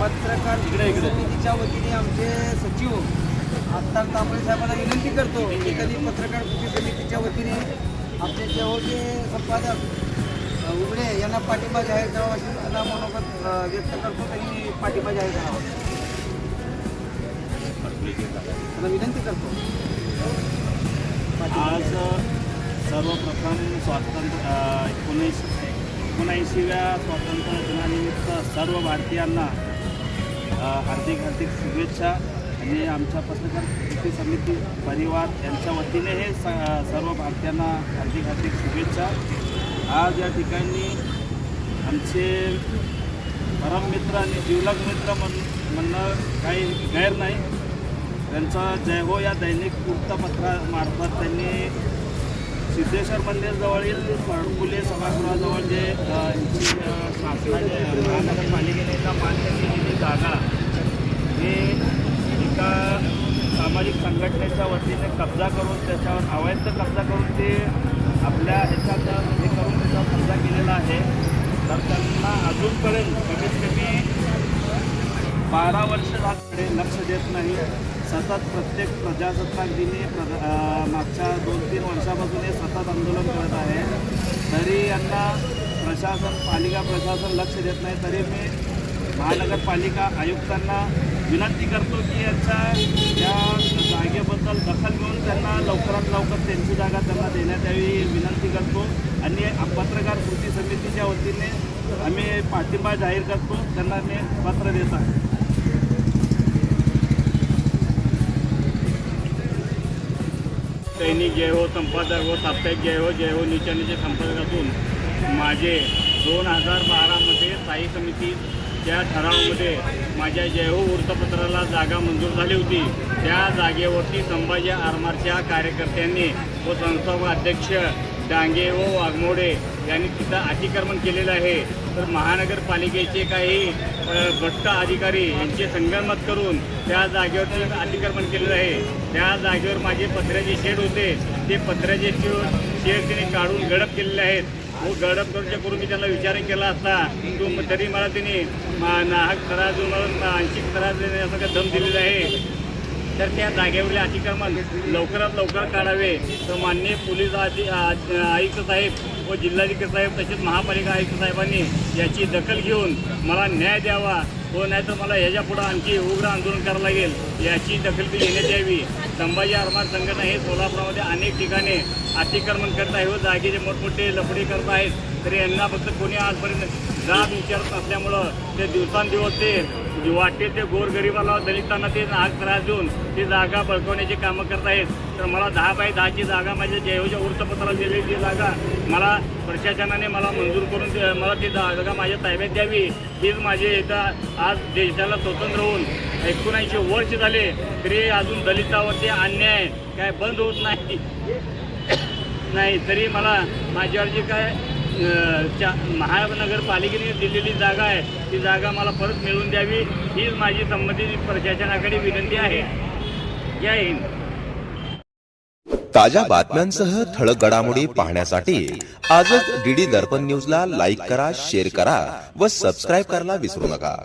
पत्रकार समितीच्या वतीने आमचे सचिव आत्ता तांबळे साहेबांना विनंती करतो की कधी पत्रकार कृती समितीच्या वतीने आमचे जेहोचे संपादक अ, उघडे यांना पाठिंबा जाहीर करावा अशी त्यांना मनोगत व्यक्त करतो त्यांनी पाठिंबा जाहीर करावा. त्यांना विनंती करतो. आज सर्वप्रथम स्वातंत्र्य एकोणीस एकोणऐंशीव्या स्वातंत्र्य दिनानिमित्त सर्व भारतीयांना हार्दिक हार्दिक शुभेच्छा. आणि आमच्या पत्रकार कृती समिती परिवार यांच्या वतीने हे स सर्व भारतीयांना हार्दिक हार्दिक शुभेच्छा. आज या ठिकाणी आमचे परममित्र आणि जिवलग मित्र म्हण म्हणणं काही गैर नाही. त्यांचा जय हो या दैनिक वृत्तपत्रामार्फत त्यांनी सिद्धेश्वर मंदिरजवळील फुले सभागृहाजवळ जे अ, शासनाने महानगरपालिकेने एका मान्य केलेली जागा हे एका सामाजिक संघटनेच्या वतीने कब्जा करून त्याच्यावर अवैध कब्जा करून ते आपल्या ह्याच्यात हे करून त्याचा कब्जा केलेला आहे. तर त्यांना अजूनपर्यंत कमीत कमी बारा वर्ष झाले लक्ष देत नाही. सतत प्रत्येक प्रजासत्ताक दिनी प्रजा मागच्या दोन तीन वर्षापासून हे सतत आंदोलन करत आहे. तरी यांना प्रशासन पालिका प्रशासन लक्ष देत नाही. तरी मी महानगरपालिका आयुक्तांना विनंती करतो की यांच्या या जागेबद्दल दखल घेऊन त्यांना लवकरात लवकर त्यांची जागा त्यांना देण्यात यावी विनंती करतो. आणि पत्रकार कृती समितीच्या वतीने आम्ही पाठिंबा जाहीर करतो. त्यांना मी पत्र देत आहे. दैनिक जय हो संपादक हो साप्ताहिक जय हो जय हो निचानीचे संपादक असून माझे दोन हजार बारामध्ये स्थायी समितीच्या ठरावामध्ये माझ्या जयहो वृत्तपत्राला जागा मंजूर झाली होती. त्या जागेवरती संभाजी आरमारच्या कार्यकर्त्यांनी व संस्थापक अध्यक्ष डांगे व वाघमोडे यांनी तिथं अतिक्रमण केलेलं आहे तर महानगरपालिकेचे काही अ, भ्रष्ट अधिकारी यांचे संगनमत करून त्या जागेवरती अतिक्रमण केलेलं आहे. त्या जागेवर माझे पत्र्याचे शेड होते. ते पत्र्याचे शेड शेड त्यांनी काढून गडप केलेले आहेत. व गडप करूच्या करून मी त्यांना विचार केला असता. तो तरी मला त्यांनी मा- नाहक त्रास देऊन आंशिक त्रास देणे असं काही दम दिलेला आहे. तर त्या जागेवरील अतिक्रमण लवकरात लवकर काढावे. तर माननीय पोलीस आधी आयुक्त साहेब व जिल्हाधिकारी साहेब तसेच महापालिका आयुक्त साहेबांनी याची दखल घेऊन मला न्याय द्यावा व नाही तर मला ह्याच्यापुढं आणखी उग्र आंदोलन करावं लागेल याची दखल ती घेण्यात यावी. संभाजी आरमार संघटना हे सोलापुरामध्ये अनेक ठिकाणी अतिक्रमण करत आहे व जागेचे मोठमोठे लफडे करत आहेत. तरी यांना फक्त कोणी आजपर्यंत जात विचारत नसल्यामुळं ते दिवसांदिवस ते जे वाटेल ते गोरगरिबाला दलितांना ते आज त्रास देऊन ती जागा बळकवण्याची कामं करत आहेत. तर मला दहा बाय दहाची जागा माझ्या जयहोच्या वृत्तपत्राला दिलेली ती जागा मला प्रशासनाने मला मंजूर करून मला ती जागा माझ्या ताब्यात द्यावी. हीच माझी इथं आज देशाला स्वतंत्र होऊन एकोणऐंशी वर्ष झाले तरी अजून दलितावरती अन्याय काय बंद होत नाही. नाही तरी मला माझ्यावर जी काय च्या महानगरपालिकेने दिलेली जागा आहे. ती जागा मला परत मिळवून द्यावी हीच माझी संबंधित प्रशासनाकडे विनंती आहे. जय हिंद. ताज्या बातम्यांसह ठळक घडामोडी पाहण्यासाठी आजच डीडी दर्पण न्यूजला लाईक करा शेअर करा व सबस्क्राईब करायला विसरू नका.